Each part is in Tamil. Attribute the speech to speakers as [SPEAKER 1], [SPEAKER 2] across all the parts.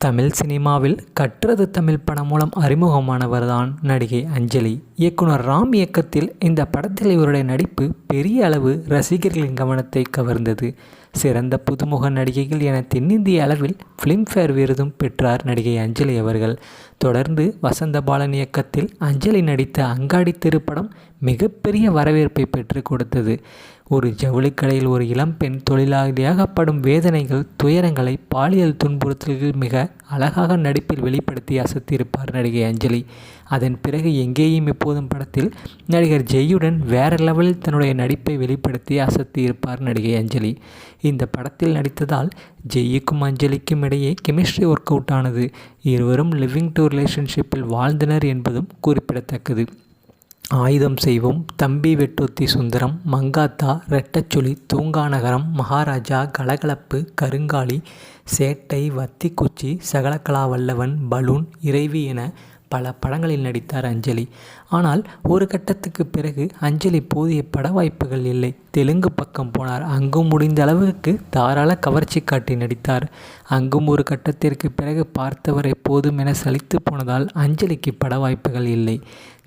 [SPEAKER 1] தமிழ் சினிமாவில் கற்றது தமிழ் படம் மூலம் அறிமுகமானவர் தான் நடிகை அஞ்சலி. இயக்குனர் ராம் இயக்கத்தில் இந்த படத்தில் இவருடைய நடிப்பு பெரிய அளவு ரசிகர்களின் கவனத்தை கவர்ந்தது. சிறந்த புதுமுக நடிகைகள் என தென்னிந்திய அளவில் ஃபிலிம்ஃபேர் விருதும் பெற்றார் நடிகை அஞ்சலி அவர்கள். தொடர்ந்து வசந்தபாலன் இயக்கத்தில் அஞ்சலி நடித்த அங்காடி திரைப்படம் மிகப்பெரிய வரவேற்பை பெற்று கொடுத்தது. ஒரு ஜவுளிக்கடையில் ஒரு இளம்பெண் தொழிலாளியாகப்படும் வேதனைகள் துயரங்களை பாலியல் துன்புறுத்தல்கள் மிக அழகாக நடிப்பில் வெளிப்படுத்தி அசத்தியிருப்பார் நடிகை அஞ்சலி. அதன் பிறகு எங்கேயும் எப்போதும் படத்தில் நடிகர் ஜெய்யுடன் வேற லெவலில் தன்னுடைய நடிப்பை வெளிப்படுத்தி அசத்தியிருப்பார் நடிகை அஞ்சலி. இந்த படத்தில் நடித்ததால் ஜெய்யுக்கும் அஞ்சலிக்கும் இடையே கெமிஸ்ட்ரி ஒர்க் அவுட் ஆனது. இருவரும் லிவிங் டு ரிலேஷன்ஷிப்பில் வாழ்ந்தனர் என்பதும் குறிப்பிடத்தக்கது. ஆயுதம் செய்வோம். தம்பி வெட்டுத்தி சுந்தரம் மங்காத்தா ரெட்டச்சுழி தூங்காநகரம் மகாராஜா கலகலப்பு கருங்காலி சேட்டை வத்திக்குச்சி சகலகலா வல்லவன் பலூன் இறைவி என பல படங்களில் நடித்தார் அஞ்சலி. ஆனால் ஒரு கட்டத்துக்கு பிறகு அஞ்சலி போதிய பட வாய்ப்புகள் இல்லை. தெலுங்கு பக்கம் போனார். அங்கும் முடிந்த அளவுக்கு தாராள கவர்ச்சி காட்டி நடித்தார். அங்கும் ஒரு கட்டத்திற்கு பிறகு பார்த்தவரை போதும் என சலித்து போனதால் அஞ்சலிக்கு பட வாய்ப்புகள் இல்லை.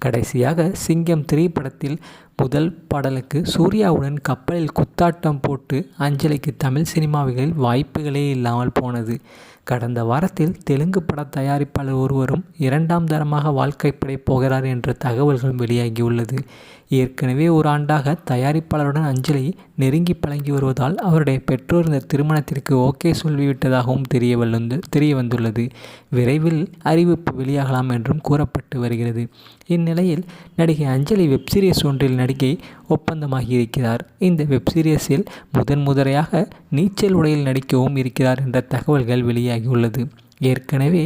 [SPEAKER 1] கடைசியாக சிங்கம் திரைப்படத்தில் முதல் பாடலுக்கு சூர்யாவுடன் கப்பலில் குத்தாட்டம் போட்டு அஞ்சலிக்கு தமிழ் சினிமாவில் வாய்ப்புகளே இல்லாமல் போனது. கடந்த வாரத்தில் தெலுங்கு பட தயாரிப்பாளர் ஒருவரும் இரண்டாம் தரமாக வாழ்க்கைப்படை போகிறார் என்ற தகவல்கள் வெளியாகியுள்ளது. ஏற்கனவே ஒரு ஆண்டாக தயாரிப்பாளருடன் அஞ்சலி நெருங்கி பழங்கி வருவதால் அவருடைய பெற்றோர் இந்த திருமணத்திற்கு ஓகே சொல்லிவிட்டதாகவும் தெரிய வந்து தெரிய வந்துள்ளது. விரைவில் அறிவிப்பு வெளியாகலாம் என்றும் கூறப்பட்டு வருகிறது. இந்நிலையில் நடிகை அஞ்சலி வெப்சீரிஸ் ஒன்றில் நடிகை ஒப்பந்தமாகி இருக்கிறார் இந்த வெப்சீரிஸில் முதன் முதலையாக நீச்சல் உடையில் நடிக்கவும் இருக்கிறார் என்ற தகவல்கள் வெளியாகியுள்ளது. ஏற்கனவே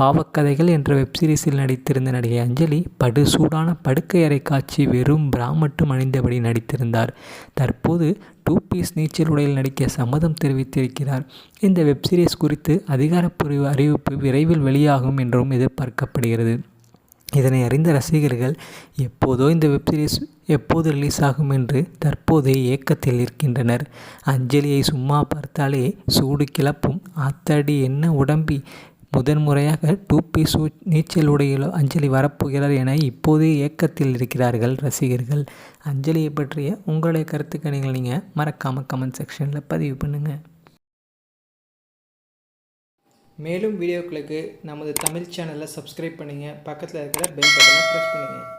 [SPEAKER 1] பாவக்கதைகள் என்ற வெப்சீரிஸில் நடித்திருந்த நடிகை அஞ்சலி படு சூடான படுக்கை அறை காட்சி வெறும் பிரா மட்டும் அணிந்தபடி நடித்திருந்தார். தற்போது டூ பீஸ் நீச்சல் உடையில் நடிக்க சம்மதம் தெரிவித்திருக்கிறார். இந்த வெப்சீரிஸ் குறித்து அதிகாரப்பூர்வ அறிவிப்பு விரைவில் வெளியாகும் என்றும் எதிர்பார்க்கப்படுகிறது. இதனை அறிந்த ரசிகர்கள் எப்போதோ இந்த வெப்சீரிஸ் எப்போது ரிலீஸ் ஆகும் என்று தற்போதே ஏக்கத்தில் இருக்கின்றனர் அஞ்சலியை சும்மா பார்த்தாலே சூடு கிளப்பும். அத்தடி என்ன உடம்பி? முதன்முறையாக டூ பீஸ் நீச்சல் உடையில் அஞ்சலி வரப்போகிறார் என இப்போதே ஏக்கத்தில் இருக்கிறார்கள் ரசிகர்கள். அஞ்சலியை பற்றிய உங்களுடைய கருத்துக்களை நீங்கள் மறக்காமல் கமெண்ட் செக்ஷனில் பதிவு பண்ணுங்கள்
[SPEAKER 2] மேலும் வீடியோக்களுக்கு நமது தமிழ் சேனலை சப்ஸ்கிரைப் பண்ணுங்கள் பக்கத்தில் இருக்கிற பெல் பட்டனை ப்ரெஸ் பண்ணுங்கள்